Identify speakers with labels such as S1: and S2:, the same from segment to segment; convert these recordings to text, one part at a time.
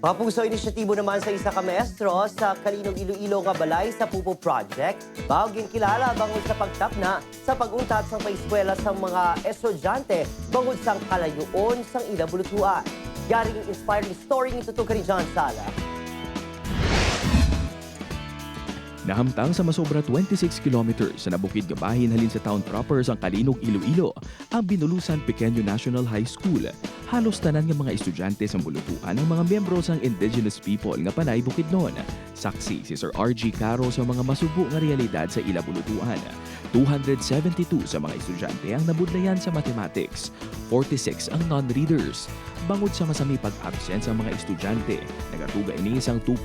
S1: Mapuso inisyatibo naman sa isa ka maestro sa Kalinog Iloilo nga balay sa Pupo Project. Bawag yung kilala bangod sa pagtapna sa pag-untat sa paiskwela sa mga estudyante bangod sa kalayuon sang ila bulutuan. Yaring inspiring story ni Tuto ni John Sala.
S2: Nahamtang sa masobra 26 kilometers sa nabukid nga halin sa town proper sang Kalinog, Iloilo, ang Binulusan Pequeño National High School. Halos tanan nga mga estudyante sa bulutuan ang mga miyembro sang indigenous people nga panay Bukidnon. Saksi si Sir RG Caro sa mga masubo nga realidad sa ila bulutuan. 272 sa mga estudyante ang nabudlayan sa mathematics, 46 ang non-readers. Bangod sa masami pag-absent sa mga estudyante, nagatuga ini isang 2%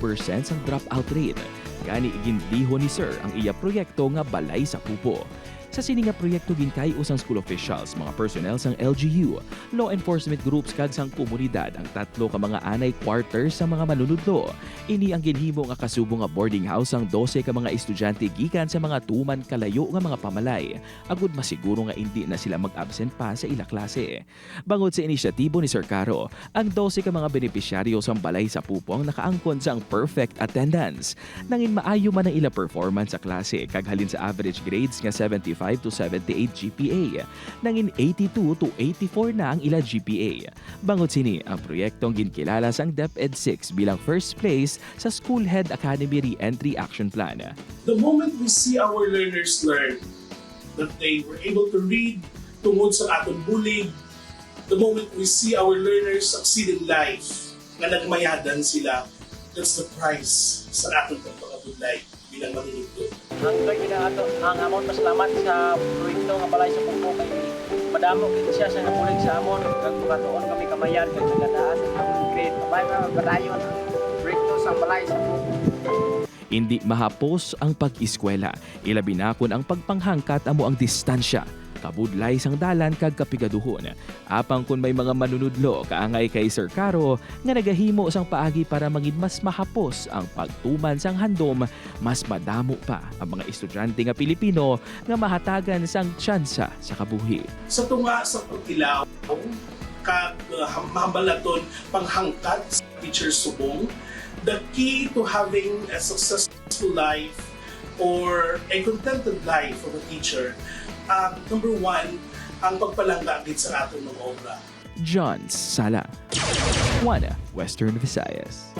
S2: ang dropout rate. Gani igindiho ni Sir ang iya proyekto nga balay sa pupo. Sa sini nga proyekto ginkay usang school officials, mga personnel sang LGU, law enforcement groups kag sang komunidad ang tatlo ka mga anay quarters sa mga manunudlo. Ini ang ginhimo nga kasubo nga boarding house ang 12 ka mga estudyante gikan sa mga tuman kalayo nga mga pamalay. Agud masiguro nga hindi na sila mag-absent pa sa ila klase. Bangod sa inisyatibo ni Sir Caro, ang 12 ka mga benepisyaryo sa balay sa pupo ang nakaangkon sa ang perfect attendance. Nangin maayo man ang ila performance sa klase kag halin sa average grades nga 75 to 78 GPA. Nangin 82 to 84 na ang ila GPA. Bangod sini, ang proyektong ginkilala sang DepEd 6 bilang first place sa School Head Academy Re-Entry Action Plan.
S3: the moment we see our learners learn that they were able to read tungod sa atong bulig, the moment we see our learners succeed in life, nga nagmayadan sila, that's the price sa atong pagpakabudlay bilang manunugtod.
S4: Ang kay ato ang amon pasalamat sa proyekto nga balay sa Pupo kay madamo gid siya sa nabulig sa amon kag makatuon kami kamayan kag nagadaan ang grade kabay na gadayon ang proyekto sa balay sa Pupo
S2: Hindi mahapos ang pag-eskwela. Ilabi na kun ang pagpanghangkat amo ang distansya. Kabudlay sang dalan kag kapigaduhon. Apang kun may mga manunudlo kaangay kay Sir Caro nga nagahimo sang paagi para maging mas mahapos ang pagtuman sang handom, mas madamo pa ang mga estudyante nga Pilipino nga mahatagan sang tsansa sa kabuhi.
S3: Sa tunga sa pagkilaw, kag uh, mahambalaton panghangkat sa teacher subong, the key to having a successful life or a contented life of a teacher, um, number one, ang pagpalangga sa aton mga obra.
S2: John Sala. One Western Visayas.